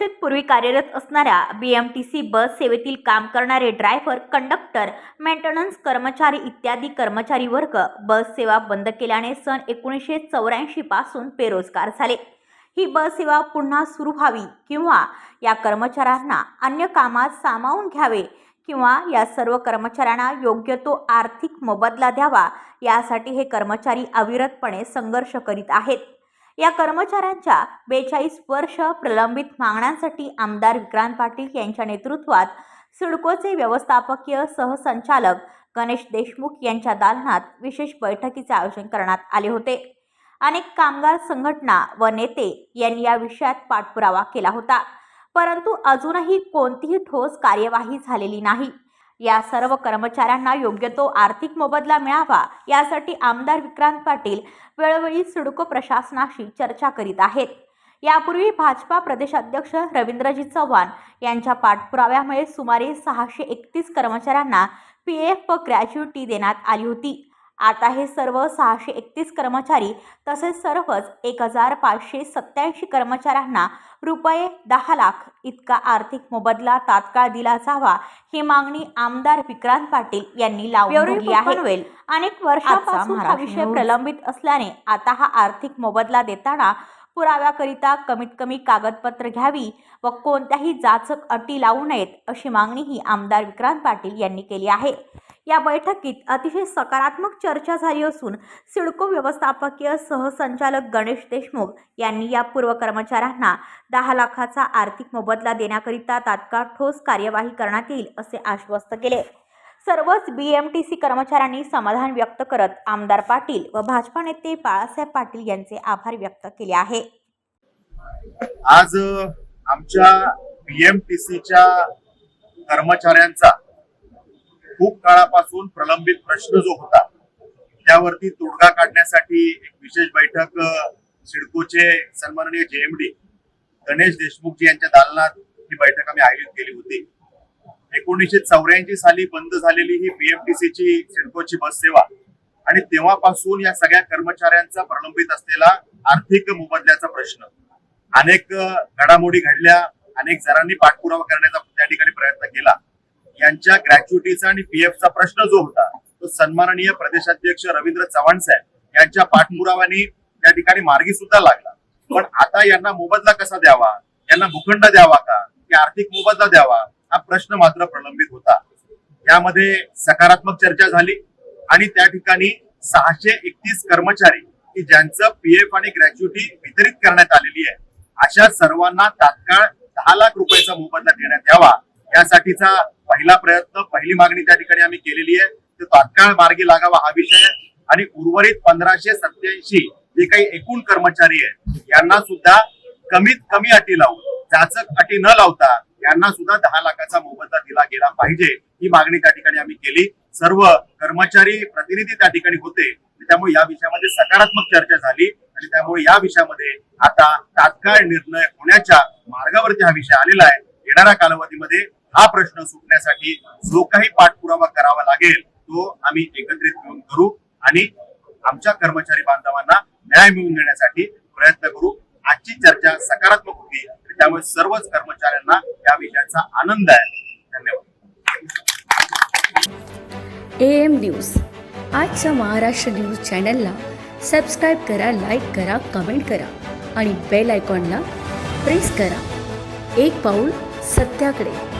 कार्यकक्षेत पूर्वी कार्यरत असणाऱ्या B M T C bus सेवेतील काम करणारे ड्रायव्हर कंडक्टर मेंटेनन्स कर्मचारी इत्यादी कर्मचारी वर्ग बस सेवा बंद केल्याने सन एकोणीसशे चौऱ्याऐंशी पासून बेरोजगार झाले. ही बस सेवा पुन्हा सुरू व्हावी किंवा या कर्मचाऱ्यांना अन्य कामात सामावून घ्यावे किंवा या सर्व कर्मचाऱ्यांना योग्य तो आर्थिक मोबदला द्यावा यासाठी हे कर्मचारी अविरतपणे संघर्ष करीत आहेत. या कर्मचाऱ्यांच्या बेचाळीस वर्ष प्रलंबित मागण्यांसाठी आमदार विक्रांत पाटील यांच्या नेतृत्वात सिडकोचे व्यवस्थापकीय सहसंचालक गणेश देशमुख यांच्या दालनात विशेष बैठकीचे आयोजन करण्यात आले होते. अनेक कामगार संघटना व नेते यांनी या विषयात पाठपुरावा केला होता. परंतु अजूनही कोणतीही ठोस कार्यवाही झालेली नाही. या सर्व कर्मचाऱ्यांना योग्य तो आर्थिक मोबदला मिळावा यासाठी आमदार विक्रांत पाटील वेळोवेळी सिडको प्रशासनाशी चर्चा करीत आहेत. यापूर्वी भाजपा प्रदेशाध्यक्ष रवींद्रजी चव्हाण यांच्या पाठपुराव्यामुळे सुमारे सहाशे एकतीस कर्मचाऱ्यांना पी एफ व ग्रॅच्युटी देण्यात आली होती. आता हे सर्व सहाशे एकतीस कर्मचारी तसेच सर्वच एक हजार पाचशे सत्याऐंशी कर्मचाऱ्यांना रुपये दहा लाख इतका आर्थिक मोबदला तात्काळ दिला जावा ही मागणी आमदार विक्रांत पाटील यांनी लावून धरली आहे. अनेक वर्षापासून हा विषय प्रलंबित असल्याने आता हा आर्थिक मोबदला देताना पुराव्याकरिता कमीत कमी कागदपत्र घ्यावी व कोणत्याही जाचक अटी लावू नयेत अशी मागणीही आमदार विक्रांत पाटील यांनी केली आहे. या बैठकीत अतिशय सकारात्मक चर्चा झाली असून सिडको व्यवस्थापकीय सहसंचालक गणेश देशमुख यांनी या पूर्व कर्मचाऱ्यांना दहा लाखाचा आर्थिक मोबदला देण्याकरिता तात्काळ ठोस कार्यवाही करण्यात येईल असे आश्वस्त केले. सर्वच बी एम टी सी कर्मचाऱ्यांनी समाधान व्यक्त करत आमदार पाटील व भाजपा नेते बाळासाहेब पाटील यांचे आभार व्यक्त केले आहे. आज आमच्या बीएमटीसीच्या कर्मचाऱ्यांचा खूप काळापासून प्रलंबित प्रश्न जो होता त्यावरती तोडगा काढण्यासाठी एक विशेष बैठक सिडकोचे सन्माननीय जेएमडी गणेश देशमुखजी यांच्या दालनात ही बैठक आम्ही आयोजित केली होती. एकोणीसशे चौऱ्याऐंशी साली बंद झालेली ही बीएमटीसीची सिडकोची बस सेवा आणि तेव्हापासून या सगळ्या कर्मचाऱ्यांचा प्रलंबित असलेला आर्थिक मोबदल्याचा प्रश्न. अनेक घडामोडी घडल्या अनेक जणांनी पाठपुरावा करण्याचा त्या ठिकाणी प्रयत्न केला. यांच्या ग्रॅच्युटीचा आणि पीएफचा प्रश्न जो होता तो सन्माननीय प्रदेशाध्यक्ष रवींद्र चव्हाण साहेब यांच्या पाठपुराव्याने त्या ठिकाणी मार्गी सुद्धा लागला. पण आता यांना मोबदला कसा द्यावा? यांना भूखंड द्यावा का? की आर्थिक मोबदला द्यावा? हा प्रश्न मात्र प्रलंबित होता. यामध्ये सकारात्मक चर्चा झाली आणि त्या ठिकाणी सहाशे एकतीस कर्मचारी की ज्यांचं पीएफ आणि ग्रॅच्युटी वितरित करण्यात आलेली आहे अशा सर्वांना तात्काळ दहा लाख रुपयाचा मोबदला देण्यात यावा यासाठीचा पहिला प्रयत्न पहिली मागणी त्या ठिकाणी आम्ही केलेली आहे. तो तात्काळ मार्गी लागावा हा विषय आणि उर्वरित पंधराशे सत्याऐंशी जे काही एकूण कर्मचारी आहेत यांना सुद्धा कमीत कमी अटी लावून जाचक अटी न लावता यांना सुद्धा दहा लाखाचा मोबदला दिला गेला पाहिजे. ही मागणी त्या ठिकाणी आम्ही केली. सर्व कर्मचारी प्रतिनिधी त्या ठिकाणी होते. त्यामुळे या विषयामध्ये सकारात्मक चर्चा झाली. आणि त्यामुळे या विषयामध्ये आता तात्काळ निर्णय होण्याच्या मार्गावरती हा विषय आलेला आहे. येणाऱ्या कालावधीमध्ये हा प्रश्न सुटण्यासाठी जो काही पाठपुरावा करावा लागेल तो आम्ही एकत्रित घेऊन करू आणि आमच्या कर्मचारी बांधवांना न्याय मिळवून देण्यासाठी प्रयत्न करू. आजची चर्चा सकारात्मक होती त्यामुळे सर्वच कर्मचाऱ्यांना या विषयाचा आनंद आहे. धन्यवाद. A M News. आजच्या महाराष्ट्र न्यूज चॅनलला सबस्क्राईब करा लाईक करा कमेंट करा आणि बेल आयकॉनला प्रेस करा. एक पाऊल सत्याकडे.